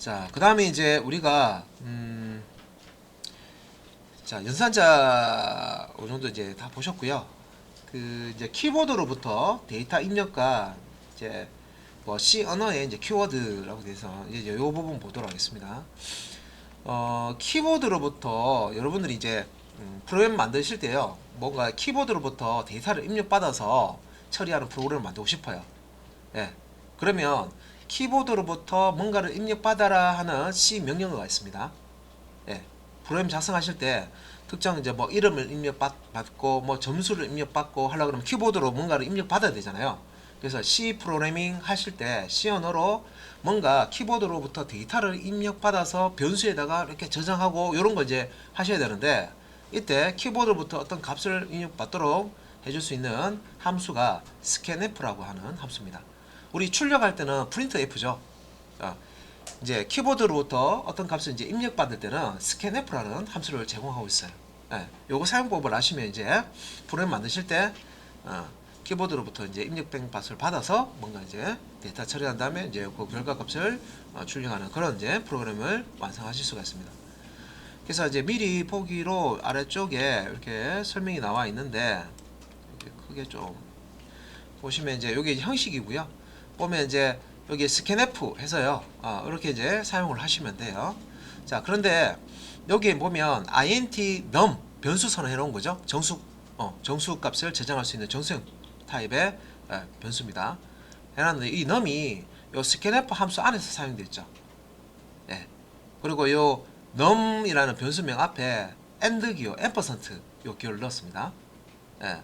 자, 그 다음에 이제 우리가, 음, 자, 연산자 어느 정도 이제 다 보셨고요. 그, 이제 키보드로부터 데이터 입력과 이제 뭐 C 언어의 이제 키워드라고 돼서 이제 요 부분 보도록 하겠습니다. 어, 키보드로부터 여러분들이 이제 음, 프로그램 만드실 때요. 뭔가 키보드로부터 데이터를 입력받아서 처리하는 프로그램을 만들고 싶어요. 예. 그러면 키보드로부터 뭔가를 입력받아라 하는 C 명령어가 있습니다. 예. 프로그램 작성하실 때 특정 이제 뭐 이름을 입력받고 뭐 점수를 입력받고 하려 그러면 키보드로 뭔가를 입력받아야 되잖아요. 그래서 C 프로그래밍 하실 때 C 언어로 뭔가 키보드로부터 데이터를 입력받아서 변수에다가 이렇게 저장하고 이런 거 이제 하셔야 되는데 이때 키보드로부터 어떤 값을 입력받도록 해줄 수 있는 함수가 scanf라고 하는 함수입니다. 우리 출력할 때는 printf죠. 어, 이제 키보드 로부터 어떤 값을 이제 입력받을 때는 scanf라는 함수를 제공하고 있어요. 예, 요거 사용법을 아시면 이제 프로그램 만드실 때 어, 키보드로부터 이제 입력된 값을 받아서 뭔가 이제 데이터 처리한 다음에 이제 그 결과 값을 어, 출력하는 그런 이제 프로그램을 완성하실 수가 있습니다. 그래서 이제 미리 보기로 아래쪽에 이렇게 설명이 나와 있는데 이렇게 크게 좀 보시면 이제 이게 형식이고요. 보면 이제 여기 스캔F 해서요. 어, 이렇게 이제 사용을 하시면 돼요. 자, 그런데 여기에 보면 int num 변수 선언해 놓은 거죠. 정수 어, 정수 값을 저장할 수 있는 정수형 타입의 예, 변수입니다. 해놨는데 이 num이 요 scanf 함수 안에서 사용되어 있죠. 예. 그리고 요 num이라는 변수명 앞에 and 기호, ampersand 요 기호를 넣었습니다. 예.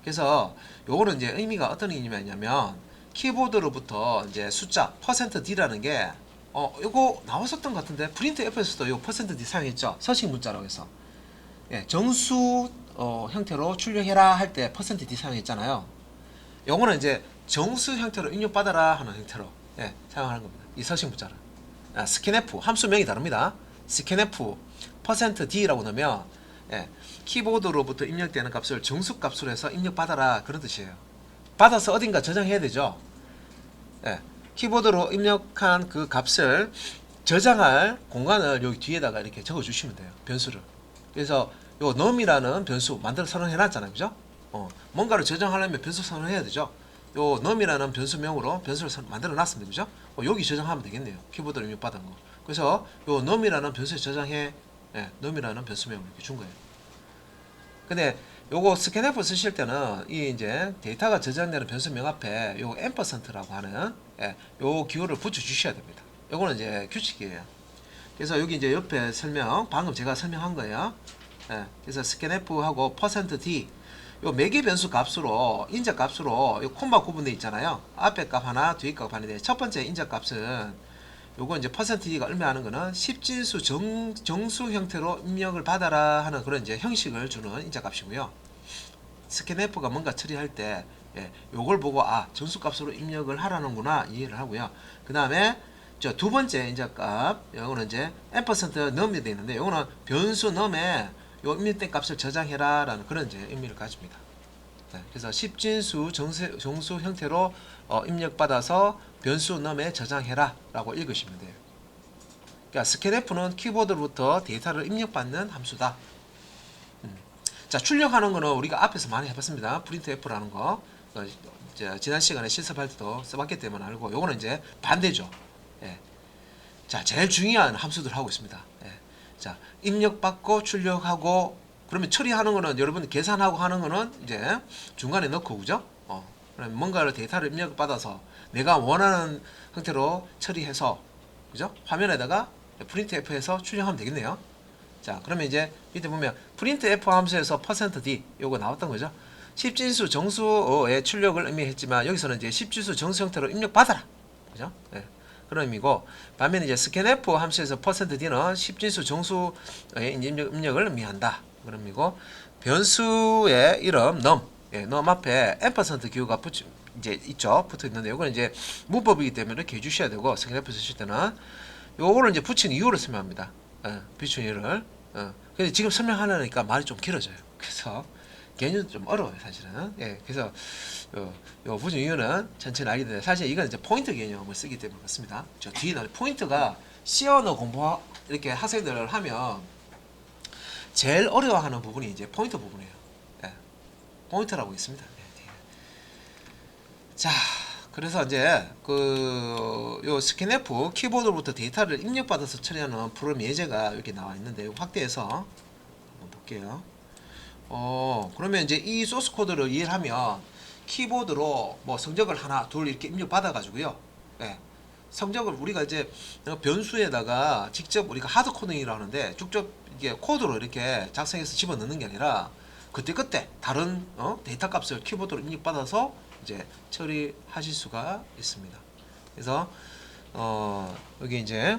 그래서 요거는 이제 의미가 어떤 의미냐면 키보드로부터 이제 숫자 %d라는 게 어, 요거 나왔었던 것 같은데 프린트 F에서도 요 %d 사용했죠. 서식 문자라고 해서. 예, 정수 어, 형태로 출력해라 할때 %d 사용했잖아요. 요거는 이제 정수 형태로 입력받아라 하는 형태로 예, 사용하는 겁니다. 이 서식 문자를. 아, scanf 함수명이 다릅니다. scanf %d라고 넣으면 예, 키보드로부터 입력되는 값을 정수 값으로 해서 입력받아라 그런 뜻이에요. 받아서 어딘가 저장해야 되죠. 예, 키보드로 입력한 그 값을 저장할 공간을 여기 뒤에다가 이렇게 적어 주시면 돼요. 변수를. 그래서 요 num이라는 변수 만들어 선언해 놨잖아요. 그죠? 어, 뭔가를 저장하려면 변수 선언해야 되죠. 요 num이라는 변수명으로 변수를 선- 만들어 놨습니다. 그죠? 어, 여기 저장하면 되겠네요. 키보드로 입력받은 거. 그래서 요 num이라는 변수에 저장해 예, num이라는 변수명을 이렇게 준 거예요. 근데 요거 스캔F 쓰실 때는 이 이제 데이터가 저장되는 변수명 앞에 요 앰퍼센트라고 하는 예, 요 기호를 붙여 주셔야 됩니다. 요거는 이제 규칙이에요. 그래서 여기 이제 옆에 설명 방금 제가 설명한 거예요. 예, 그래서 스캔F하고 %d 요 매개 변수 값으로 인자 값으로 요 콤마 구분돼 있잖아요. 앞에 값 하나, 뒤에 값 하나인데 첫 번째 인자 값은 요거 이제 %d가 의미하는 거는 10진수 정, 정수 형태로 입력을 받아라 하는 그런 이제 형식을 주는 인자 값이고요. 스캔F가 뭔가 처리할 때 예, 요걸 보고 아 정수 값으로 입력을 하라는구나 이해를 하고요. 그 다음에 저 두 번째 인자 값 요거는 이제 앰퍼센트 num이 되어 있는데 요거는 변수 num에 요 입력된 값을 저장해라 라는 그런 이제 의미를 가집니다. 네, 그래서 10진수 정수, 정수 형태로 어, 입력받아서 변수 num에 저장해라 라고 읽으시면 돼요. 그러니까 scanf는 키보드로부터 데이터를 입력받는 함수다. 음. 자 출력하는 거는 우리가 앞에서 많이 해봤습니다. printf라는 거 어, 이제 지난 시간에 실습할 때도 써봤기 때문에 알고 요거는 이제 반대죠. 예. 자 제일 중요한 함수들 하고 있습니다. 예. 자 입력받고 출력하고 그러면 처리하는 거는 여러분 계산하고 하는 거는 이제 중간에 넣고 그죠? 어. 그럼 뭔가를 데이터를 입력을 받아서 내가 원하는 형태로 처리해서 그죠? 화면에다가 printf에서 출력하면 되겠네요. 자, 그러면 이제 밑에 보면 printf 함수에서 %d 요거 나왔던 거죠. 10진수 정수의 출력을 의미했지만 여기서는 이제 10진수 정수 형태로 입력 받아라. 그죠? 예. 그런 의미고 반면에 이제 scanf 함수에서 %d는 10진수 정수의 입력, 입력을 의미한다. 의미고 변수의 이름 num 예, num 앞에 앰퍼센트 기호가 붙 이제 있죠. 붙어 있는데 요거는 이제 문법이기 때문에 이렇게 해 주셔야 되고 scanf 쓰실 때는 요거를 이제 붙인 이유를 설명합니다. 예, 붙인 이유를. 어. 근데 지금 설명하려니까 말이 좀 길어져요. 그래서 개념도 좀 어려워요, 사실은. 예, 그래서 요, 요 붙인 이유는 천천히 알게 되는데 사실 이건 이제 포인트 개념을 쓰기 때문에 그렇습니다. 저 뒤에 나온 포인트가 언어 공부 이렇게 학생들을 하면 제일 어려워하는 부분이 이제 포인트 부분이에요. 예. 포인트라고 있습니다. 예, 뒤에. 자, 그래서 이제 그요 스캔F 키보드로부터 데이터를 입력받아서 처리하는 프로그램 예제가 이렇게 나와 있는데 확대해서 한번 볼게요. 어, 그러면 이제 이 소스 코드를 이해를 하면 키보드로 뭐 성적을 하나, 둘 이렇게 입력 받아 가지고요. 예. 성적을 우리가 이제 변수에다가 직접 우리가 하드 코딩이라고 하는데 직접 이게 코드로 이렇게 작성해서 집어넣는 게 아니라 그때그때 다른 어? 데이터 값을 키보드로 입력받아서 이제 처리하실 수가 있습니다. 그래서 어, 여기 이제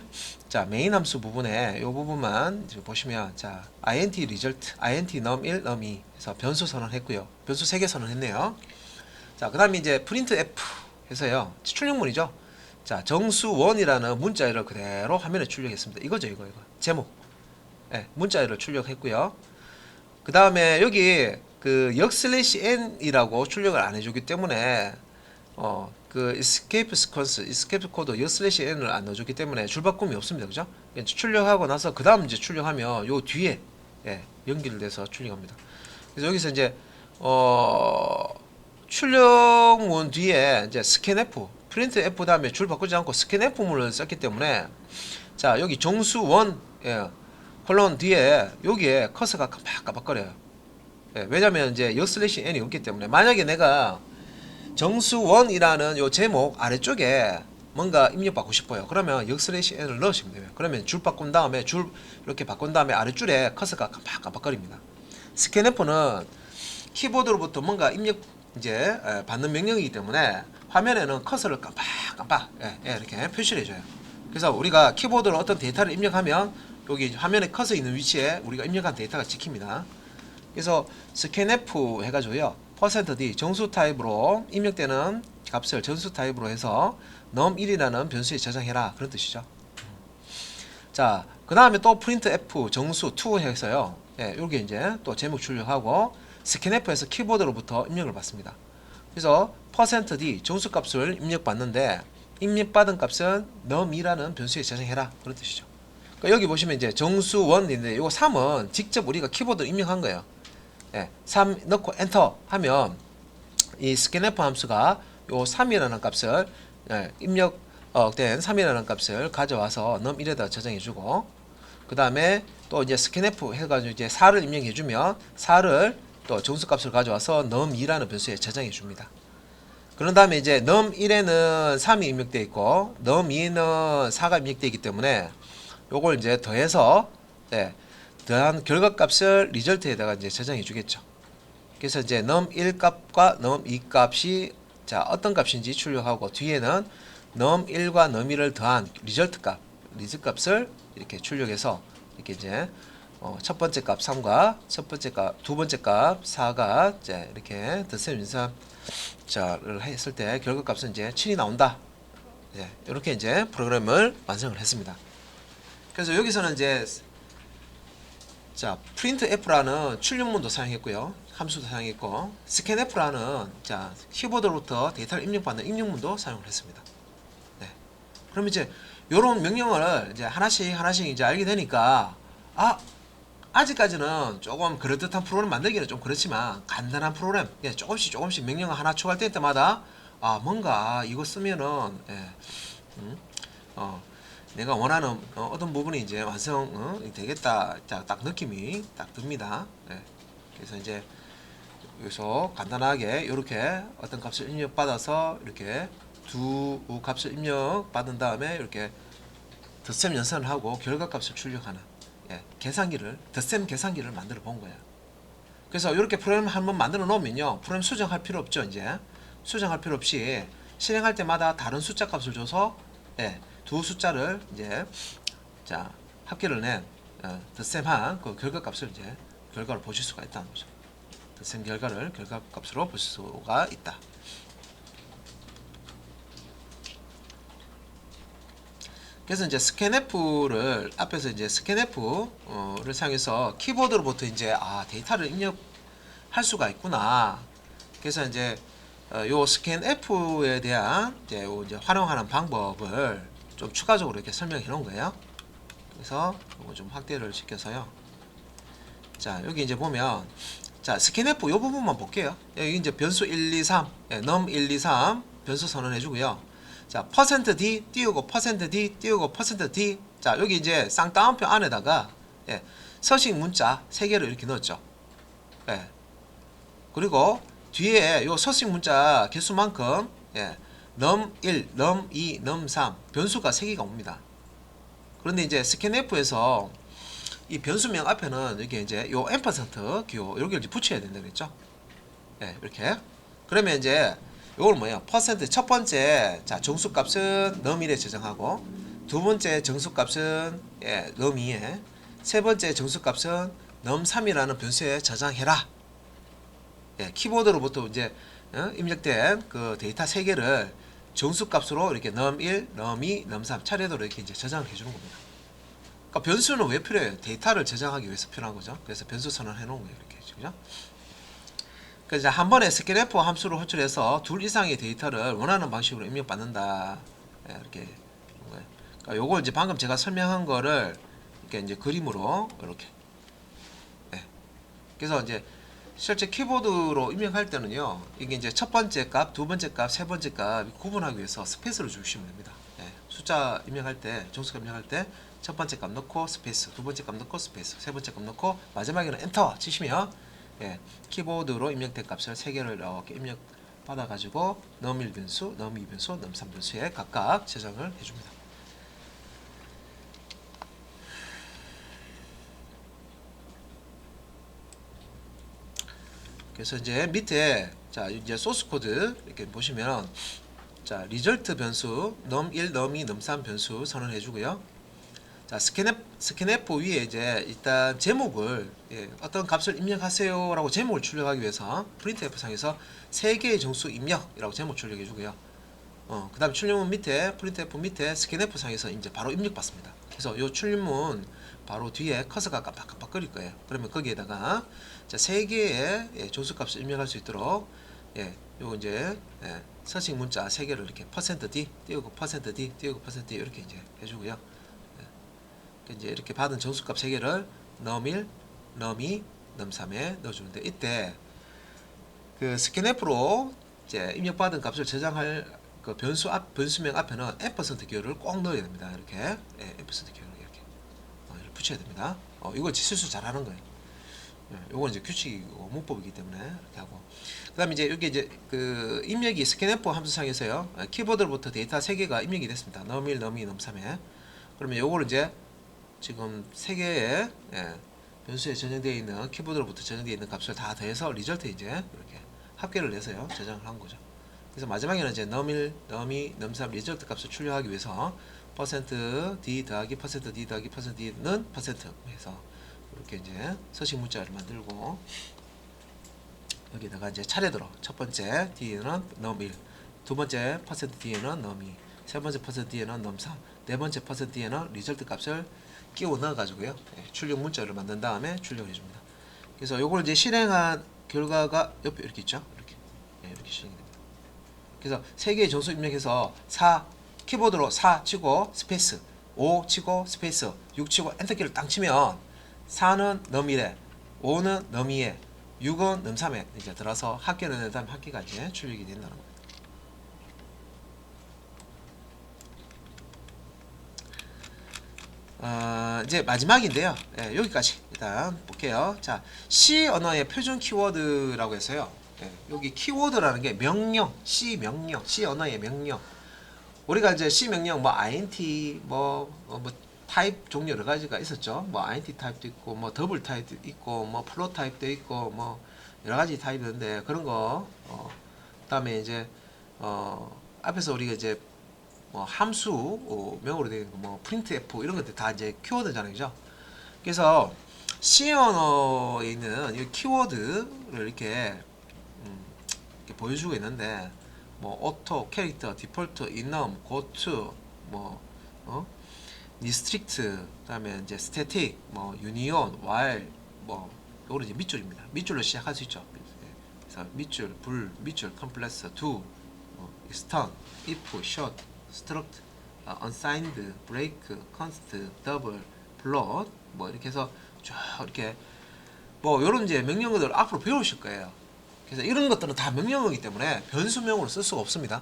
자 메인 함수 부분에 이 부분만 보시면 자 int result, int num1, num2 해서 변수 선언했고요. 변수 3개 선언했네요. 자, 그다음에 이제 print f 해서요. 출력문이죠. 자, 정수1이라는 문자열을 그대로 화면에 출력했습니다. 이거죠, 이거 이거. 제목. 예, 문자열을 출력했고요. 그 다음에 여기 그 역 슬래시 n이라고 출력을 안 해주기 때문에 어 그 escape sequence, escape 코드 역 슬래시 n을 안 넣어주기 때문에 줄바꿈이 없습니다, 그죠? 출력하고 나서 그 다음 이제 출력하면 요 뒤에 예, 연결돼서 출력합니다. 그래서 여기서 이제 어 출력문 뒤에 이제 scanf, print f 다음에 줄 바꾸지 않고 scanf문을 썼기 때문에 자 여기 정수 원 예, 콜론 뒤에 여기에 커서가 깜빡깜빡거려요. 예, 왜냐면 이제 역 슬래시 n이 없기 때문에 만약에 내가 정수원이라는 요 제목 아래쪽에 뭔가 입력받고 싶어요. 그러면 역 슬래시 n을 넣으시면 돼요. 그러면 줄 바꾼 다음에 줄 이렇게 바꾼 다음에 아래줄에 커서가 깜빡깜빡거립니다. 스캔F는 키보드로부터 뭔가 입력 이제 에, 받는 명령이기 때문에 화면에는 커서를 깜빡깜빡 예, 예, 이렇게 표시를 해줘요. 그래서 우리가 키보드로 어떤 데이터를 입력하면 여기 화면에 커서 있는 위치에 우리가 입력한 데이터가 찍힙니다. 그래서 scanf 해가지고요. %d 정수 타입으로 입력되는 값을 정수 타입으로 해서 num1이라는 변수에 저장해라 그런 뜻이죠. 자, 그 다음에 또 printf 정수 2 해서요. 예, 요게 이제 또 제목 출력하고 scanf에서 키보드로부터 입력을 받습니다. 그래서 %d 정수 값을 입력받는데 입력받은 값은 num2라는 변수에 저장해라 그런 뜻이죠. 그러니까 여기 보시면 이제 정수 1인데 이거 3은 직접 우리가 키보드로 입력한 거예요. 예, 3 넣고 엔터 하면 이 scanf 함수가 요 3이라는 값을 예, 입력 어, 된 3이라는 값을 가져와서 num1에다 저장해 주고 그 다음에 또 이제 scanf 해가지고 이제 4를 입력해 주면 4를 또 정수값을 가져와서 num2라는 변수에 저장해 줍니다. 그런 다음에 이제 num1에는 3이 입력되어 있고 num2에는 4가 입력되어 있기 때문에 요걸 이제 더해서 네, 더한 결과값을 리절트에다가 이제 저장해 주겠죠. 그래서 이제 num1 값과 num2 값이 자 어떤 값인지 출력하고 뒤에는 num1과 num2를 더한 리절트 값, 리즈 값을 이렇게 출력해서 이렇게 이제 어, 첫 번째 값 3과 첫 번째 값, 두 번째 값 4가 이제 이렇게 더셈 인사 자를 했을 때 결과값은 이제 7이 나온다. 예, 이렇게 이제 프로그램을 완성을 했습니다. 그래서 여기서는 이제 자, printf라는 출력문도 사용했고요. 함수도 사용했고, scanf라는 자, 키보드로부터 데이터를 입력받는 입력문도 사용을 했습니다. 네. 그럼 이제 요런 명령어를 이제 하나씩 하나씩 이제 알게 되니까 아, 아직까지는 조금 그럴듯한 프로그램 만들기는 좀 그렇지만 간단한 프로그램 예, 조금씩 조금씩 명령어 하나 추가할 때마다 아 뭔가 이거 쓰면은 예, 음, 어, 내가 원하는 어, 어떤 부분이 이제 완성 어, 되겠다 자, 딱 느낌이 딱 듭니다. 예. 그래서 이제 여기서 간단하게 이렇게 어떤 값을 입력 받아서 이렇게 두 값을 입력 받은 다음에 이렇게 덧셈 연산을 하고 결과 값을 출력하는 예, 계산기를 덧셈 계산기를 만들어 본 거예요. 그래서 이렇게 프로그램 한번 만들어 놓으면요 프로그램 수정할 필요 없죠 이제 수정할 필요 없이 실행할 때마다 다른 숫자 값을 줘서 예, 두 숫자를 이제 자 합계를 낸 어, 덧셈한 그 결과값을 이제 결과를 보실 수가 있다는 거죠. 덧셈 결과를 결과값으로 보실 수가 있다. 그래서 이제 scanf를 앞에서 이제 scanf를 사용해서 키보드로부터 이제 아 데이터를 입력할 수가 있구나. 그래서 이제 어, 요 scanf에 대한 이제, 요 이제 활용하는 방법을 좀 추가적으로 이렇게 설명해 놓은 거예요. 그래서 이거 좀 확대를 시켜서요. 자 여기 이제 보면 자 스캔F 요 부분만 볼게요. 여기 이제 변수 1, 2, 3, 예, num 1, 2, 3 변수 선언해 주고요. 자 %d 띄우고 %d 띄우고 %d 자 여기 이제 쌍따옴표 안에다가 예, 서식 문자 세 개를 이렇게 넣었죠. 예. 그리고 뒤에 요 서식 문자 개수만큼 예, num 1, num 2, num 3 변수가 세 개가 옵니다. 그런데 이제 스캔F에서 이 변수명 앞에는 이렇게 이제 요 앰퍼센트 기호 여기를 이제 붙여야 된다 그랬죠? 예, 이렇게. 그러면 이제 요걸 뭐예요? 퍼센트 첫 번째 자 정수 값은 너밀에 저장하고 두 번째 정수 값은 예, 너미에 세 번째 정수 값은 넘3이라는 변수에 저장해라. 예, 키보드로부터 이제 어, 입력된 그 데이터 세 개를 정수값으로 이렇게 넘1, 넘2, 넘3 차례대로 이렇게 이제 저장을 해주는 겁니다. 그러니까 변수는 왜 필요해요? 데이터를 저장하기 위해서 필요한 거죠. 그래서 변수 선언해 놓은 거예요. 이렇게 그죠? 그래서 한 번에 스캔F 함수를 호출해서 둘 이상의 데이터를 원하는 방식으로 입력받는다. 예, 이렇게. 그러니까 요걸 이제 방금 제가 설명한 거를 이렇게 이제 그림으로 이렇게. 예. 그래서 이제 실제 키보드로 입력할 때는요. 이게 이제 첫 번째 값, 두 번째 값, 세 번째 값 구분하기 위해서 스페이스를 주시면 됩니다. 예. 숫자 입력할 때, 정수값 입력할 때 첫 번째 값 넣고 스페이스, 두 번째 값 넣고 스페이스, 세 번째 값 넣고 마지막에는 엔터 치시면 예, 키보드로 입력된 값을 세 개를 이렇게 입력 받아 가지고 넘 1 변수, 넘 2 변수, 넘 3 변수에 각각 저장을 해줍니다. 그래서 이제 밑에 자 이제 소스 코드 이렇게 보시면 자 리절트 변수 num1, num2, num3 변수 선언해 주고요. 자 스캔앱 스캔앱 위에 이제 일단 제목을 예, 어떤 값을 입력하세요라고 제목을 출력하기 위해서 프린트F 상에서 세 개의 정수 입력이라고 제목 출력해 주고요. 어, 그 다음 출력문 밑에 프린트F 밑에 스캔F 상에서 이제 바로 입력받습니다. 그래서 이 출력문 바로 뒤에 커서가 깜빡깜빡 거릴 거예요. 그러면 거기에다가 자, 세 개의 예, 조수값을 입력할 수 있도록 예, 요 이제 예, 서식 문자 세 개를 이렇게 퍼센트 %d 띄우고 퍼센트 %d 띄우고 퍼센트 %d 이렇게 이제 해주고요. 예, 이제 이렇게 받은 정수값 세 개를 넘1, 넘2, 넘3에 넣어주는데 이때 그 스캔앱으로 이제 입력받은 값을 저장할 그 변수 앞 변수명 앞에는 앰퍼센트 기호를 꼭 넣어야 됩니다. 이렇게 예, 앰퍼센트 기호를 이렇게 어, 이렇게 붙여야 됩니다. 어, 이거 실수 잘하는 거예요. 예, 요건 이제 규칙이고 문법이기 때문에 이렇게 하고 그다음에 이제 여기 이제 그 입력이 스캔F 함수상에서요 어, 키보드로부터 데이터 세 개가 입력이 됐습니다. 넘 1, 넘 2, 넘 3에 그러면 요거를 이제 지금 세 개의 예, 변수에 저장되어 있는 키보드로부터 저장되어 있는 값을 다 더해서 리절트 이제 이렇게 합계를 내서요 저장을 한 거죠. 그래서 마지막에는 이제 넘1, 넘2, 넘3 리절트 값을 출력하기 위해서 퍼센트 %d 더하기 퍼센트 %d 더하기 퍼센트 %d는 퍼센트 해서 이렇게 이제 서식 문자를 만들고 여기다가 이제 차례대로 첫 번째 D에는 넘 1, 두 번째 퍼센트 D에는 넘 2, 세 번째 퍼센트 D에는 넘 3, 네 번째 퍼센트 D에는 리절트 값을 끼워 넣어 가지고요. 예, 출력 문자를 만든 다음에 출력해 줍니다. 그래서 요걸 이제 실행한 결과가 옆에 이렇게 있죠. 이렇게. 예, 이렇게 실행이 됩니다. 그래서 세 개의 정수 입력해서 4 키보드로 4 치고 스페이스 5 치고 스페이스 6 치고 엔터키를 딱 치면 4는 너미래 5는 너미에 6은 넘삼에 이제 들어서 낸 다음에 합계가 이제 출력이 된다는 거예요. 어, 이제 마지막인데요. 예, 여기까지 일단 볼게요. 자, C 언어의 표준 키워드라고 해서요. 예, 여기 키워드라는 게 명령, C 명령, C 언어의 명령. 우리가 이제 C 명령 뭐 int 뭐, 어, 뭐 타입 종류 여러 가지가 있었죠. 뭐 int 타입도 있고 뭐 더블 타입도 있고 뭐 플롯 타입도 있고 뭐 여러 가지 타입이 있는데 그런 거 어, 그다음에 이제 어, 앞에서 우리가 이제 뭐 함수 어, 명으로 되어 있는 거뭐 printf 이런 것들 다 이제 키워드잖아요. 그죠? 그래서 C 언어에 있는 이 키워드를 이렇게 보여주고 있는데 뭐 auto, 캐릭터, 디폴트, enum, goto, 뭐 어? restrict, 그다음에 이제 static, 뭐 union, while, 뭐 요거는 이제 밑줄입니다. 밑줄로 시작할 수 있죠. 그래서 밑줄, 불, 밑줄, complex, do, 뭐, extend, if, short, struct 어, unsigned, break, const, double, float 뭐 이렇게 해서 쭉 이렇게 뭐 이런 이제 명령어들 앞으로 배우실 거예요. 그래서 이런 것들은 다 명령어이기 때문에 변수명으로 쓸 수가 없습니다.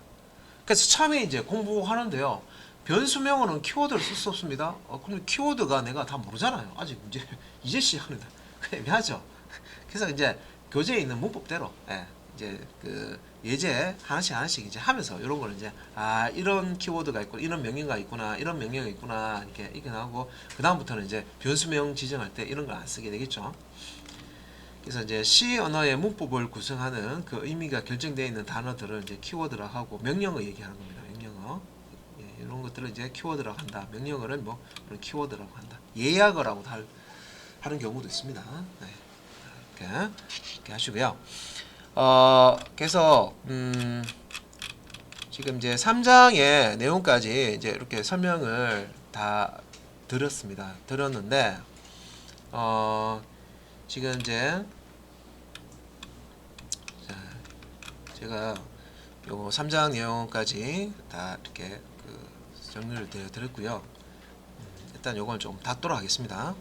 그래서 처음에 이제 공부하는데요. 변수명어는 키워드를 쓸 수 없습니다. 어, 그럼 키워드가 내가 다 모르잖아요. 아직 이제 이제 시작하는데 애매하죠. 그래서 이제 교재에 있는 문법대로 예, 이제 그 예제 하나씩 하나씩 이제 하면서 이런 거를 이제 아 이런 키워드가 있고 이런 명령어가 있구나 이런 명령어가 있구나 이렇게 이렇게 나오고 그 다음부터는 이제 변수명 지정할 때 이런 걸 안 쓰게 되겠죠. 그래서 이제 C 언어의 문법을 구성하는 그 의미가 결정되어 있는 단어들을 이제 키워드라고 하고 명령어 얘기하는 겁니다. 명령어 예, 이런 것들을 이제 키워드라고 한다. 명령어를 뭐 이런 키워드라고 한다. 예약어라고도 할, 하는 경우도 있습니다. 네. 이렇게, 이렇게 하시고요. 어 그래서 음 지금 이제 3장의 내용까지 이제 이렇게 설명을 다 들었습니다. 들었는데 어 지금 이제 자, 제가 요거 3장 내용까지 다 이렇게 그 정리를 드렸고요. 음, 일단 요건 좀 닫도록 하겠습니다.